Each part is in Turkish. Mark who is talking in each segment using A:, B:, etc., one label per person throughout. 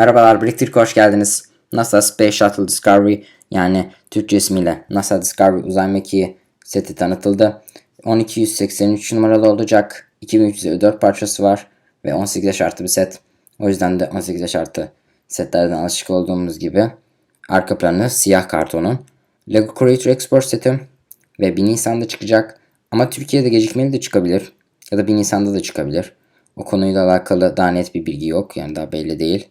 A: Merhabalar, Brick hoş geldiniz. NASA Space Shuttle Discovery yani Türkçe ismiyle NASA Discovery uzay mekiği seti tanıtıldı. 12183 numaralı olacak. 2304 parçası var ve 18 yaş artı bir set. O yüzden de 18 yaş artı setlerden alışık olduğumuz gibi arka planı siyah kartonun. Lego Creator Export seti ve 1 Nisan'da çıkacak. Ama Türkiye'de gecikmeli de çıkabilir. Ya da 1 Nisan'da da çıkabilir. O konuyla alakalı daha net bir bilgi yok. Yani daha belli değil.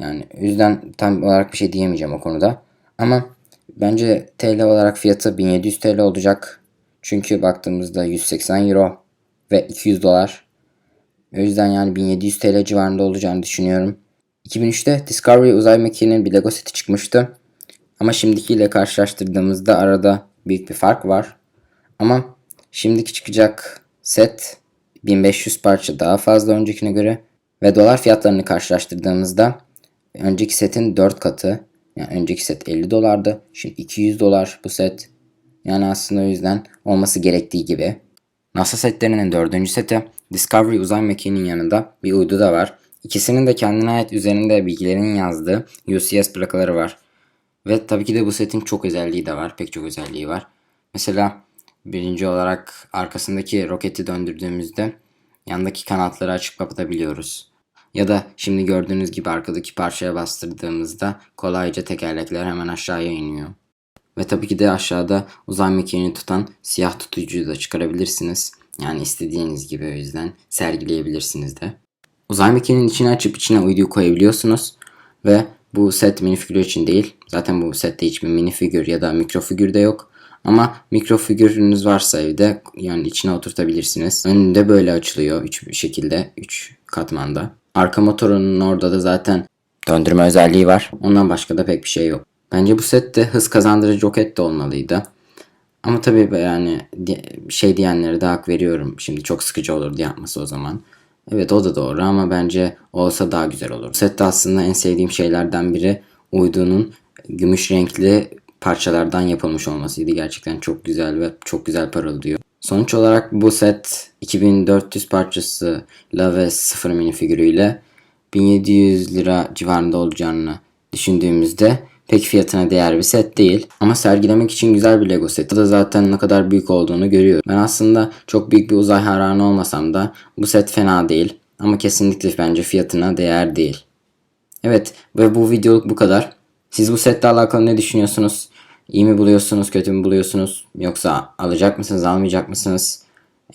A: Yani yüzden tam olarak bir şey diyemeyeceğim o konuda. Ama bence TL olarak fiyatı 1700 TL olacak. Çünkü baktığımızda 180 euro ve 200 dolar. O yüzden yani 1700 TL civarında olacağını düşünüyorum. 2003'te Discovery uzay mekiğinin bir Lego seti çıkmıştı. Ama şimdikiyle karşılaştırdığımızda arada büyük bir fark var. Ama şimdiki çıkacak set 1500 parça daha fazla öncekine göre ve dolar fiyatlarını karşılaştırdığımızda önceki setin 4 katı. Yani önceki set 50 dolardı. Şimdi 200 dolar bu set. Yani aslında o yüzden olması gerektiği gibi. NASA setlerinin dördüncü seti Discovery uzay mekiğinin yanında bir uydu da var. İkisinin de kendine ait üzerinde bilgilerin yazdığı UCS plakaları var. Ve tabii ki de bu setin çok özelliği de var. Pek çok özelliği var. Mesela birinci olarak arkasındaki roketi döndürdüğümüzde yandaki kanatları açıp kapatabiliyoruz. Ya da şimdi gördüğünüz gibi arkadaki parçaya bastırdığımızda kolayca tekerlekler hemen aşağıya iniyor. Ve tabii ki de aşağıda uzay mekiğini tutan siyah tutucuyu da çıkarabilirsiniz. Yani istediğiniz gibi o yüzden sergileyebilirsiniz de. Uzay mekiğinin içini açıp içine uyduyu koyabiliyorsunuz. Ve bu set minifigür için değil. Zaten bu sette hiçbir minifigür ya da mikrofigür de yok. Ama mikrofigürünüz varsa evde yani içine oturtabilirsiniz. Önünde böyle açılıyor 3 şekilde 3 katmanda. Arka motorunun orada da zaten döndürme özelliği var. Ondan başka da pek bir şey yok. Bence bu sette hız kazandırıcı roket de olmalıydı. Ama tabii yani şey diyenlere de hak veriyorum. Şimdi çok sıkıcı olurdu yapması o zaman. Evet o da doğru ama bence olsa daha güzel olur. Sette aslında en sevdiğim şeylerden biri uydunun gümüş renkli parçalardan yapılmış olmasıydı. Gerçekten çok güzel ve çok güzel parıldıyor. Sonuç olarak bu set 2400 parçasıyla ve sıfır minifigürüyle 1700 lira civarında olacağını düşündüğümüzde pek fiyatına değer bir set değil. Ama sergilemek için güzel bir Lego set. Bu da zaten ne kadar büyük olduğunu görüyorum. Ben aslında çok büyük bir uzay hayranı olmasam da bu set fena değil. Ama kesinlikle bence fiyatına değer değil. Evet ve bu videoluk bu kadar. Siz bu setle alakalı ne düşünüyorsunuz? İyi mi buluyorsunuz, kötü mü buluyorsunuz? Yoksa alacak mısınız, almayacak mısınız?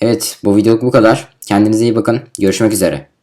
A: Evet bu videoluk bu kadar. Kendinize iyi bakın. Görüşmek üzere.